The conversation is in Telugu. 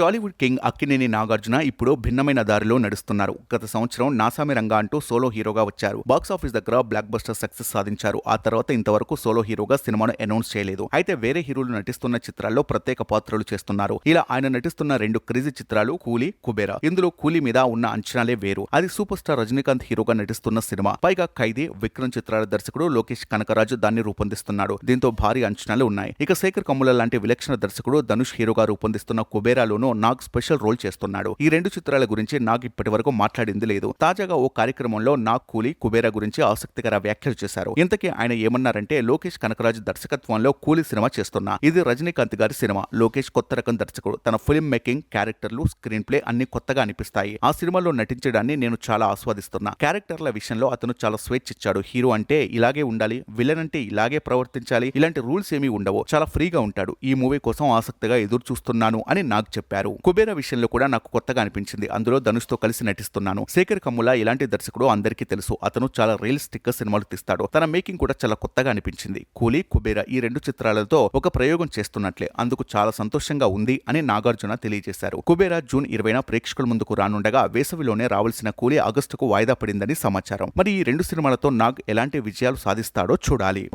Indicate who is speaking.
Speaker 1: టాలీవుడ్ కింగ్ అక్కినేని నాగార్జున ఇప్పుడు భిన్నమైన దారిలో నడుస్తున్నారు. గత సంవత్సరం నాసామి రంగా అంటూ సోలో హీరోగా వచ్చారు. బాక్స్ ఆఫీస్ దగ్గర బ్లాక్ బస్టర్ సక్సెస్ సాధించారు. ఆ తర్వాత ఇంతవరకు సోలో హీరోగా సినిమాను అనౌన్స్ చేయలేదు. అయితే వేరే హీరోలు నటిస్తున్న చిత్రాల్లో ప్రత్యేక పాత్రలు చేస్తున్నారు. ఇలా ఆయన నటిస్తున్న రెండు క్రేజీ చిత్రాలు కూలీ కుబేరా. ఇందులో కూలీ మీద ఉన్న అంచనాలే వేరు. అది సూపర్ స్టార్ రజనీకాంత్ హీరోగా నటిస్తున్న సినిమా. పైగా ఖైదీ విక్రమ్ చిత్రాల దర్శకుడు లోకేష్ కనకరాజు దాన్ని రూపొందిస్తున్నాడు. దీంతో భారీ అంచనాలు ఉన్నాయి. ఇక శేఖర్ కమ్ముల లాంటి విలక్షణ దర్శకుడు ధనుష్ హీరోగా రూపొందిస్తున్న కుబేరాలోనూ నాగ్ స్పెషల్ రోల్ చేస్తున్నాడు. ఈ రెండు చిత్రాల గురించి నాగ్ ఇప్పటి వరకు మాట్లాడింది లేదు. తాజాగా ఓ కార్యక్రమంలో నాగ్ కూలీ కుబేరా గురించి ఆసక్తికర వ్యాఖ్యలు చేశారు. ఇంతకీ ఆయన ఏమన్నారంటే లోకేష్ కనకరాజు దర్శకత్వంలో కూలీ సినిమా చేస్తున్నా. ఇది రజనీకాంత్ గారి సినిమా. లోకేష్ కొత్త రకం దర్శకుడు. తన ఫిల్మ్ మేకింగ్ క్యారెక్టర్లు స్క్రీన్ ప్లే అన్ని కొత్తగా అనిపిస్తాయి. ఆ సినిమాలో నటించడాన్ని నేను చాలా ఆస్వాదిస్తున్నా. క్యారెక్టర్ల విషయంలో అతను చాలా స్వేచ్ఛ ఇచ్చాడు హీరో అంటే ఇలాగే ఉండాలి విలన్ అంటే ఇలాగే ప్రవర్తించాలి ఇలాంటి రూల్స్ ఏమీ ఉండవు. చాలా ఫ్రీగా ఉంటాడు. ఈ మూవీ కోసం ఆసక్తిగా ఎదురు చూస్తున్నాను అని నాకు చెప్పారు. కుబేరా విషయంలో కూడా నాకు కొత్తగా అనిపించింది. అందులో ధనుష్తో కలిసి నటిస్తున్నాను. శేఖర్ కమ్ముల ఇలాంటి దర్శకుడు అందరికీ తెలుసు. అతను చాలా రియలిస్టిక్గా సినిమాలు తీస్తాడు. తన మేకింగ్ కూడా చాలా కొత్తగా అనిపించింది. కూలీ కుబేర ఈ రెండు చిత్రాలతో ఒక ప్రయోగం చేస్తున్నట్లే. అందుకు చాలా సంతోషంగా ఉంది అని నాగార్జున తెలియజేశారు. కుబేరా జూన్ ఇరవైన ప్రేక్షకుల ముందుకు రానుండగా వేసవిలోనే రావాల్సిన కూలీ ఆగస్టుకు వాయిదా పడిందని సమాచారం. మరి ఈ రెండు సినిమాలతో నాగ్ ఎలాంటి విజయాలు సాధిస్తాడో చూడాలి.